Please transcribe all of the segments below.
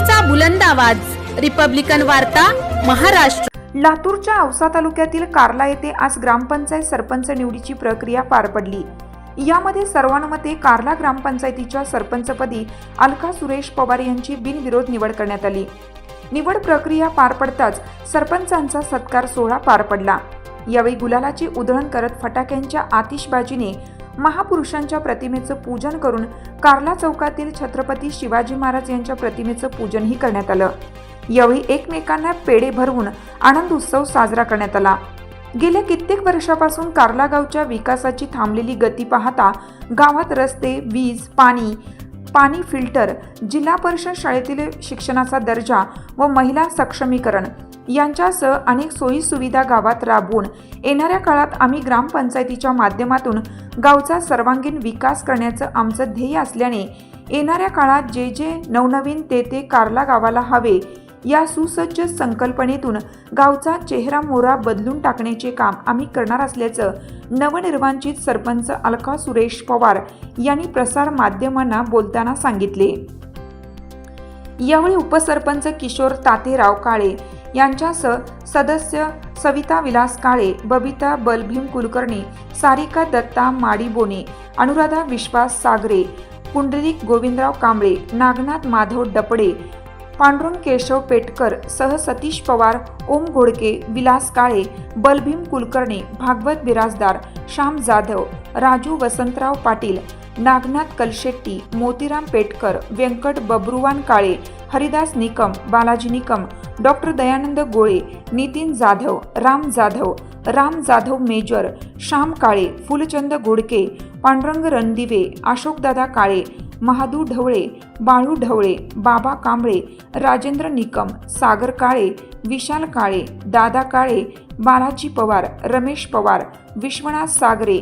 लोकशाहीचा बुलंद आवाज. रिपब्लिकन वार्ता महाराष्ट्र. लातूरच्या औसा तालुक्यातील कार्ला येथे आज ग्रामपंचायत सरपंच निवडीची प्रक्रिया पार पडली. यामध्ये सर्वानुमते कार्ला ग्रामपंचायतीच्या सरपंचपदी अलका सुरेश पवार यांची बिनविरोध निवड करण्यात आली. निवड प्रक्रिया पार पडताच सरपंचांचा सत्कार सोहळा पार पडला. यावेळी गुलालाची उधळण करत फटाक्यांच्या आतिषबाजीने महापुरुषांच्या प्रतिमेचं पूजन करून कार्ला चौकातील छत्रपती शिवाजी महाराज यांच्या प्रतिमेचं पूजनही करण्यात आलं. यावेळी एकमेकांना पेढे भरवून आनंद उत्सव साजरा करण्यात आला. गेल्या कित्येक वर्षापासून कार्ला गावच्या विकासाची थांबलेली गती पाहता गावात रस्ते वीज पाणी पाणी फिल्टर जिल्हा परिषद शाळेतील शिक्षणाचा दर्जा व महिला सक्षमीकरण यांच्यासह अनेक सोयी सुविधा गावात राबवून येणाऱ्या काळात आम्ही ग्रामपंचायतीच्या माध्यमातून गावचा सर्वांगीण विकास करण्याचं आमचं ध्येय असल्याने येणाऱ्या काळात जे जे नवनवीन ते ते कार्ला गावाला हवे या सुसज्ज संकल्पनेतून गावचा चेहरा मोहरा बदलून टाकण्याचे काम आम्ही करणार असल्याचं नवनिर्वांचित सरपंच अलका सुरेश पवार यांनी प्रसार माध्यमांना बोलताना सांगितले. यावेळी उपसरपंच किशोर तातेराव काळे यांच्यासह सदस्य सविता विलास काळे बबिता बलभीम कुलकर्णी सारिका दत्ता माडीबोने अनुराधा विश्वास सागरे पुंडलिक गोविंदराव कांबळे नागनाथ माधव डपडे पांडुरंग केशव पेटकर सह Satish Pawar Om Ghodke Vilas Kale Balbhim Kulkarni Bhagwat Birajdar Shyam Jadhav Raju Vasantrao Patil Nagnath Kalshetti Motiram Petkar Vyankat Babruwan Kale Haridas Nikam Balaji Nikam doctor Dayanand Gole Nitin Jadhav Ram Jadhav Ram Jadhav major Shyam Kale Phulchand Ghodke Pandurang Randive Ashokdada Kale Mahadu Dhawale Balu Dhawale Baba Kamble Rajendra Nikam Sagar Kale Vishal Kale Dada Kale Balaji Pawar Ramesh Pawar Vishwanath Sagare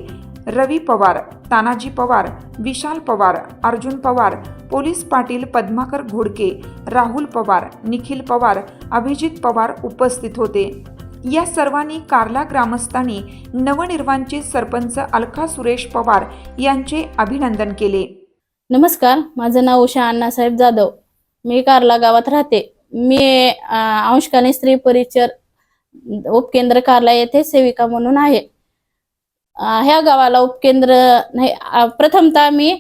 Ravi Pawar Tanaji Pawar Vishal Pawar Arjun Pawar police Patil Padmakar Ghodke Rahul Pawar Nikhil Pawar Abhijit Pawar उपस्थित होते. या सर्वांनी कार्ला ग्रामस्थांनी नवनिर्वांचित सरपंच अलका सुरेश पवार यांचे अभिनंदन केले. नमस्कार माझं नाव उषा अण्णासाहेब जाधव. मी कार्ला गावात राहते. मी अंशकाने अंशकालीन स्त्री परिचर उपकेंद्र कार्ला येथे सेविका म्हणून आहे. ह्या गावाला उपकेंद्र नाही प्रथमतः मी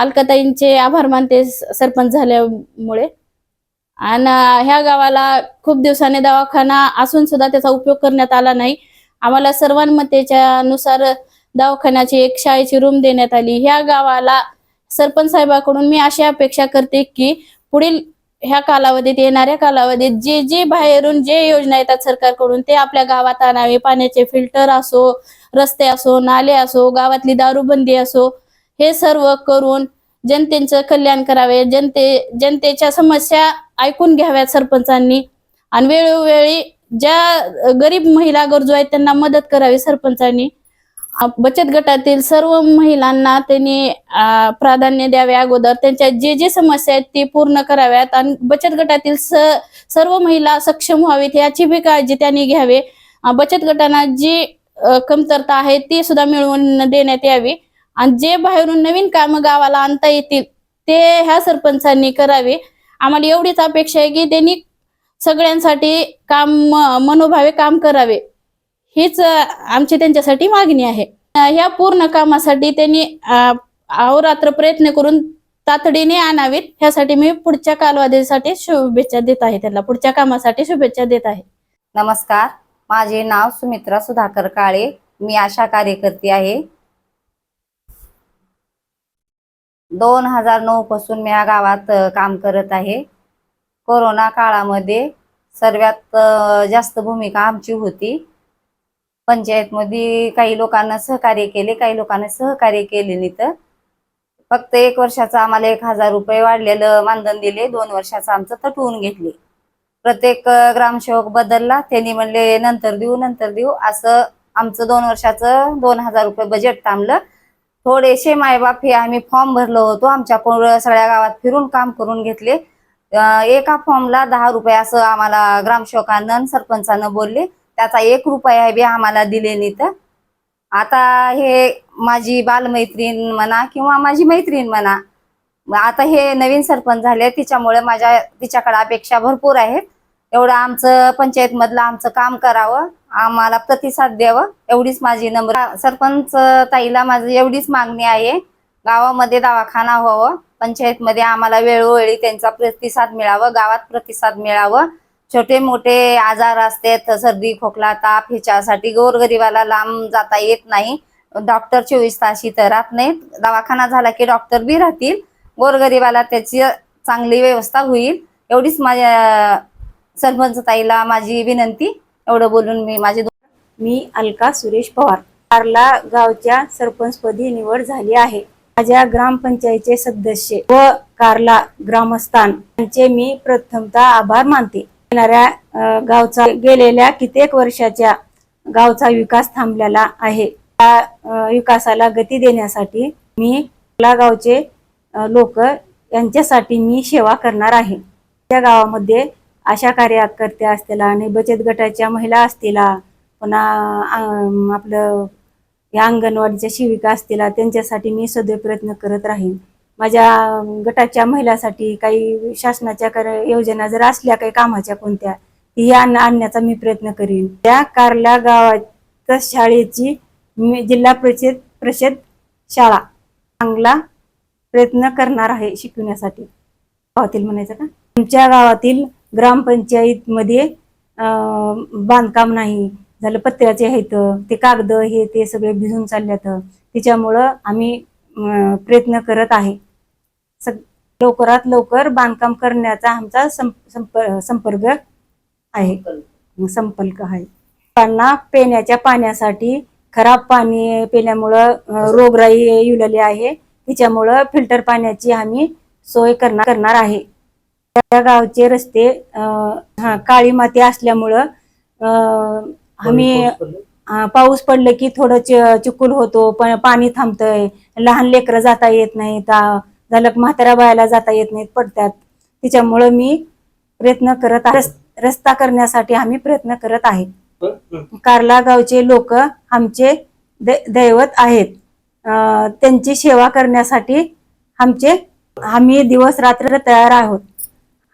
अलकाताईंचे आभार मानते सरपंच झाल्यामुळे. आणि ह्या गावाला खूप दिवसाने दवाखाना असून सुद्धा त्याचा उपयोग करण्यात आला नाही. आम्हाला सर्वांमतेच्या नुसार दवाखान्याची एक शाळेची रूम देण्यात आली. ह्या गावाला सरपंच साहेबाकडून मी अशी अपेक्षा करते की पुढील ह्या कालावधीत येणाऱ्या कालावधीत जे जे बाहेरून जे योजना येतात सरकारकडून ते आपल्या गावात आणावे. पाण्याचे फिल्टर असो रस्ते असो नाले असो गावातली दारूबंदी असो हे सर्व करून जनतेचं कल्याण करावे. जनते जनतेच्या समस्या ऐकून घ्याव्यात सरपंचांनी. आणि वेळोवेळी ज्या गरीब महिला गरजू आहेत त्यांना मदत करावी सरपंचांनी. बचत गटातील सर्व महिलांना त्यांनी प्राधान्य द्यावे अगोदर. त्यांच्या जे जे समस्या आहेत ते पूर्ण कराव्यात आणि बचत गटातील स सर्व महिला सक्षम व्हावीत याची बी काळजी त्यांनी घ्यावी. बचत गटांना जी कमतरता आहे ती सुद्धा मिळवून देण्यात यावी. आणि जे बाहेरून नवीन काम गावाला आणता येतील ते ह्या सरपंचांनी करावे. आम्हाला एवढीच अपेक्षा आहे की त्यांनी सगळ्यांसाठी काम मनोभावे काम करावे. हीच आमची त्यांच्यासाठी मागणी आहे. ह्या पूर्ण कामासाठी त्यांनी अहोरात्र प्रयत्न करून तातडीने आणावीत. ह्यासाठी मी पुढच्या कालावधीसाठी शुभेच्छा देत आहे त्यांना. पुढच्या कामासाठी शुभेच्छा देत आहे. नमस्कार. माझे नाव सुमित्रा सुधाकर काळे. मी आशा कार्यकर्ती आहे. दोन हजार नऊ पासून मी या गावात काम करत आहे. कोरोना काळामध्ये सर्वात जास्त भूमिका आमची होती. पंचायतमध्ये काही लोकांना सहकार्य केले काही लोकांना सहकार्य केले नाही तर. फक्त एक वर्षाचं आम्हाला एक हजार रुपये वाढलेलं मानधन दिले दोन वर्षाचं आमचं तटवून घेतले. प्रत्येक ग्रामसेवक बदलला त्यांनी म्हणले नंतर देऊ नंतर देऊ. असं आमचं दोन वर्षाचं दोन हजार रुपये बजेट थांबलं. थोडेसे मायबाप हे आम्ही फॉर्म भरलो होतो आमच्याकडून सगळ्या गावात फिरून काम करून घेतले. एका फॉर्मला दहा रुपये असं आम्हाला ग्रामसेवकानं सरपंचानं बोलले. त्याचा एक रुपया बी आम्हाला दिले तर आता हे माझी बालमैत्रीण म्हणा किंवा माझी मैत्रीण म्हणा आता हे नवीन सरपंच झाले तिच्यामुळे माझ्या तिच्याकडे अपेक्षा भरपूर आहेत. एवढं आमचं पंचायत मधलं आमचं काम करावं आम्हाला प्रतिसाद द्यावं एवढीच माझी नम्र सरपंच ताईला माझी एवढीच मागणी आहे. गावामध्ये दवाखाना व्हावं पंचायतमध्ये आम्हाला वेळोवेळी त्यांचा प्रतिसाद मिळावं गावात प्रतिसाद मिळावं. छोटे मोठे आजार असतात सर्दी खोकला ताप ह्याच्यासाठी गोरगरिबाला लांब जाता येत नाही. डॉक्टर चोवीस तास इथं राहत नाहीत. दवाखाना झाला की डॉक्टर बी राहतील. गोरगरिबाला त्याची चांगली व्यवस्था होईल. एवढीच माझ्या सरपंच ताईला माझी विनंती. एवढं बोलून मी माझी मी अलका सुरेश पवार. कारला गावच्या सरपंचपदी निवड झाली आहे. माझ्या ग्रामपंचायतीचे सदस्य व कारला ग्रामस्थान यांचे मी प्रथमतः आभार मानते. येणाऱ्या गावचा गेलेल्या कित्येक वर्षाच्या गावचा विकास थांबलेला आहे. त्या विकासाला गती देण्यासाठी मी कारला गावचे लोक यांच्यासाठी मी सेवा करणार आहे. त्या गावामध्ये आशा कार्यकर्त्या असतील आणि बचत गटाच्या महिला असतील पुन्हा आपलं या अंगणवाडीच्या शिविका असतील त्यांच्यासाठी मी सदैव प्रयत्न करत राहीन. माझ्या गटाच्या महिलासाठी काही शासनाच्या कर- योजना जर असल्या काही कामाच्या कोणत्या ती आण आणण्याचा मी प्रयत्न करीन. त्या कारला गावाच्या शाळेची मी जिल्हा परिषद परिषद शाळा चांगला प्रयत्न करणार आहे शिकवण्यासाठी. गावातील म्हणायचं का? तुमच्या गावातील ग्रामपंचायतमध्ये बांधकाम नाही. झालं पत्र्याचे आहेत ते कागद हे ते सगळे भिजून चालल्यात. त्याच्यामुळं आम्ही प्रयत्न करत आहे. लवकरात लवकर बांधकाम करण्याचा आमचा संप- संप- संपर्क आहे. संपर्क आहे. लोकांना पिण्याच्या पाण्यासाठी खराब पाणी पिल्यामुळं अं, रोगराई येऊ आहे. त्याच्यामुळं फिल्टर पाण्याची आम्ही सोय करणार करणार आहे. त्या गावचे रस्ते हा काळी माती असल्यामुळं आम्ही पाऊस पडलं? की थोडं च- चिखल होतो पण पाणी थांबतंय. लहान लेकरं जाता येत नाहीत. आ, झालं म्हाताऱ्या बायाला जाता येत नाहीत पडतात त्याच्यामुळं मी प्रयत्न करत आहे. रस- रस्ता करण्यासाठी आम्ही प्रयत्न करत आहे. कारला गावचे लोक आमचे दैवत आहेत. त्यांची सेवा करण्यासाठी आमचे आम्ही दिवस रात्र तयार आहोत.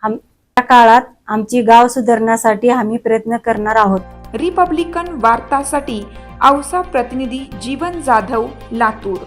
आम- या काळात आमची गाव सुधारण्यासाठी आम्ही प्रयत्न करणार आहोत. रिपब्लिकन वार्तासाठी औसा प्रतिनिधी जीवन जाधव लातूर.